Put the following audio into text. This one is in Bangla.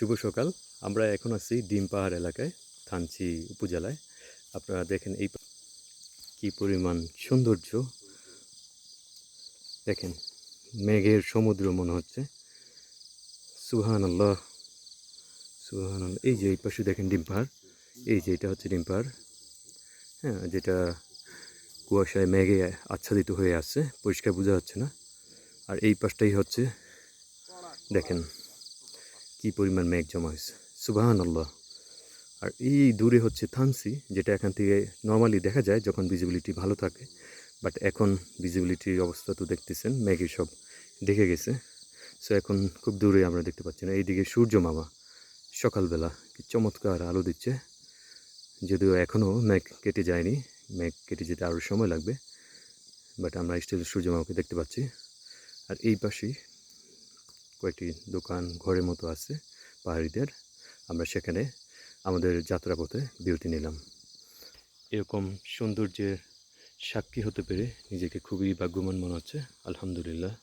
শুভ সকাল। আমরা এখন আছি ডিম পাহাড় এলাকায়, থানচি উপজেলায়। আপনারা দেখেন এই কি পরিমাণ সৌন্দর্য। দেখেন, মেঘের সমুদ্র মনে হচ্ছে। সুহান আল্লাহ সুহান আল্লাহ এই যে এই পাশে দেখেন ডিম পাহাড়। এই যে এটা হচ্ছে ডিম পাহাড়। হ্যাঁ যেটা কুয়াশায় মেঘে আচ্ছাদিত হয়ে আসছে পরিষ্কার বোঝা যাচ্ছে না। আর এই পাশটাই হচ্ছে, দেখেন কি পরিমাণ মেঘ জমা হয়েছে? সুবাহান আল্লাহ আর এই দূরে হচ্ছে থানসি, যেটা এখান থেকে নর্মালি দেখা যায় যখন ভিজিবিলিটি ভালো থাকে বাট এখন ভিজিবিলিটির অবস্থা তো দেখতেছেন, মেঘে সব দেখে গেছে। সো এখন খুব দূরে আমরা দেখতে পাচ্ছি না। এইদিকে সূর্য মামা, সকালবেলা কি চমৎকার আলো দিচ্ছে। যদিও এখনও মেঘ কেটে যায়নি, মেঘ কেটে যেতে আরও সময় লাগবে বাট আমরা স্টিল সূর্য মামাকে দেখতে পাচ্ছি। আর এই পাশেই কয়েকটি দোকান ঘরের মতো আছে, পাহাড়িদের। আমরা সেখানে আমাদের যাত্রাপথে বিরতি নিলাম। এরকম সৌন্দর্যের সাক্ষী হতে পেরে নিজেকে খুবই ভাগ্যবান মনে হচ্ছে। আলহামদুলিল্লাহ।